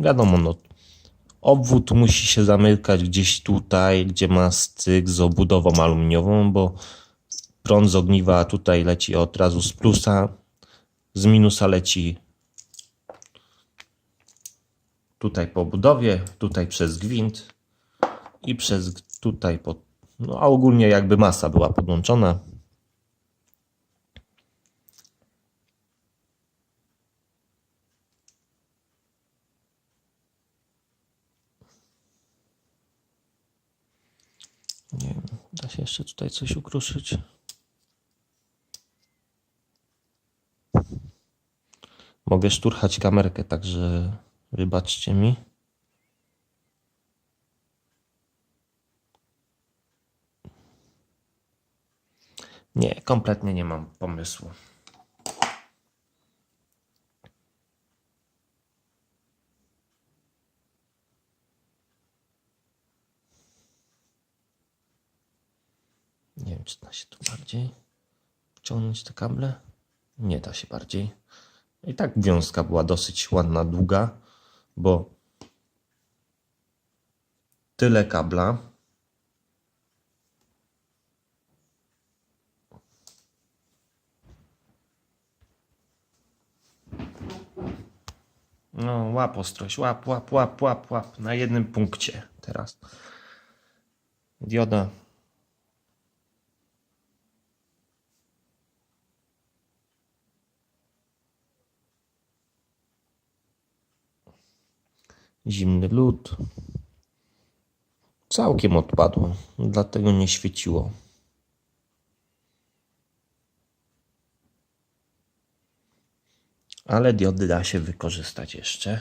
wiadomo, no, obwód musi się zamykać gdzieś tutaj, gdzie ma styk z obudową aluminiową, bo prąd z ogniwa tutaj leci od razu z plusa, z minusa leci tutaj po budowie, tutaj przez gwint i przez tutaj po, no a ogólnie jakby masa była podłączona. Nie wiem, da się jeszcze tutaj coś ukruszyć. Mogę szturchać kamerkę, także wybaczcie mi. Nie, kompletnie nie mam pomysłu. Wiem, czy da się tu bardziej wciągnąć te kable. Nie da się bardziej. I tak wiązka była dosyć ładna, długa, bo tyle kabla. No, łap ostrość, łap, łap, łap, łap, łap. Na jednym punkcie teraz. Dioda. Zimny lód. Całkiem odpadło, dlatego nie świeciło. Ale diody da się wykorzystać jeszcze.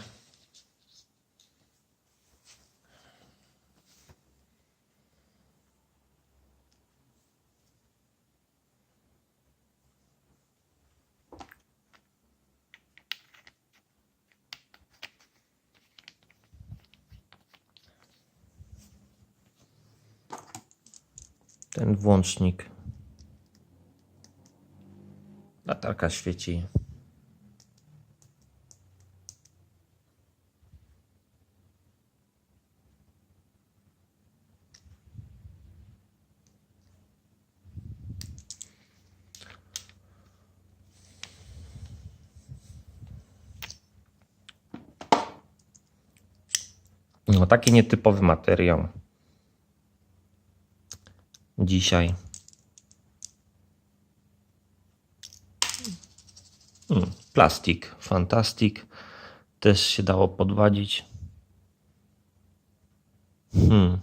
Ten włącznik. Latarka świeci. No, taki nietypowy materiał. Dzisiaj. Hmm, plastik, fantastik. Też się dało podwadzić. Hmm.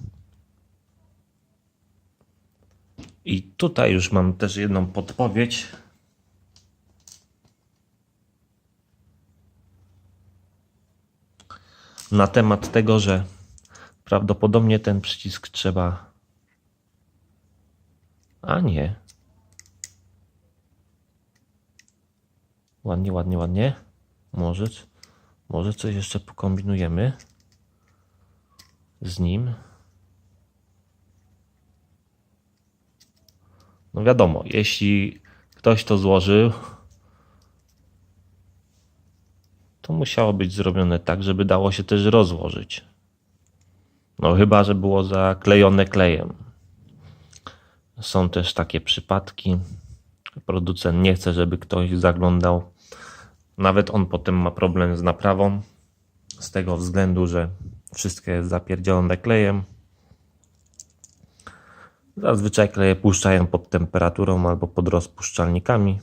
I tutaj już mam też jedną podpowiedź. Na temat tego, że prawdopodobnie ten przycisk trzeba. A nie. Ładnie, ładnie, ładnie. Może, może coś jeszcze pokombinujemy z nim. No wiadomo, jeśli ktoś to złożył, to musiało być zrobione tak, żeby dało się też rozłożyć. No chyba, że było zaklejone klejem. Są też takie przypadki. Producent nie chce, żeby ktoś zaglądał. Nawet on potem ma problem z naprawą. Z tego względu, że wszystko jest zapierdzielone klejem. Zazwyczaj kleje puszczają pod temperaturą albo pod rozpuszczalnikami.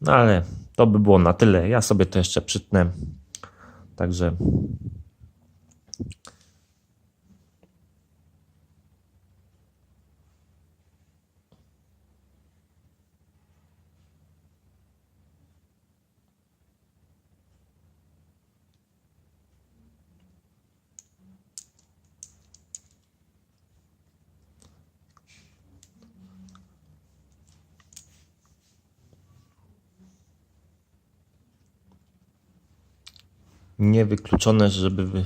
No ale to by było na tyle. Ja sobie to jeszcze przytnę. Także niewykluczone, żeby wy,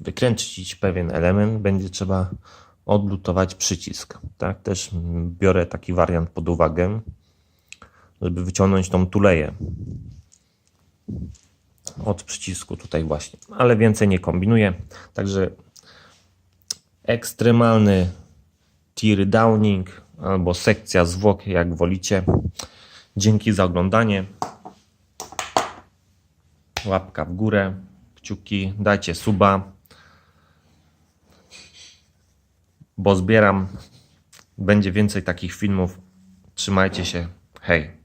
wykręcić pewien element, będzie trzeba odlutować przycisk. Tak, też biorę taki wariant pod uwagę, żeby wyciągnąć tą tuleję. od przycisku tutaj właśnie, ale więcej nie kombinuję. Także ekstremalny tear downing albo sekcja zwłok, jak wolicie. Dzięki za oglądanie. Łapka w górę, kciuki, dajcie suba, bo zbieram. Będzie więcej takich filmów. Trzymajcie się. Hej.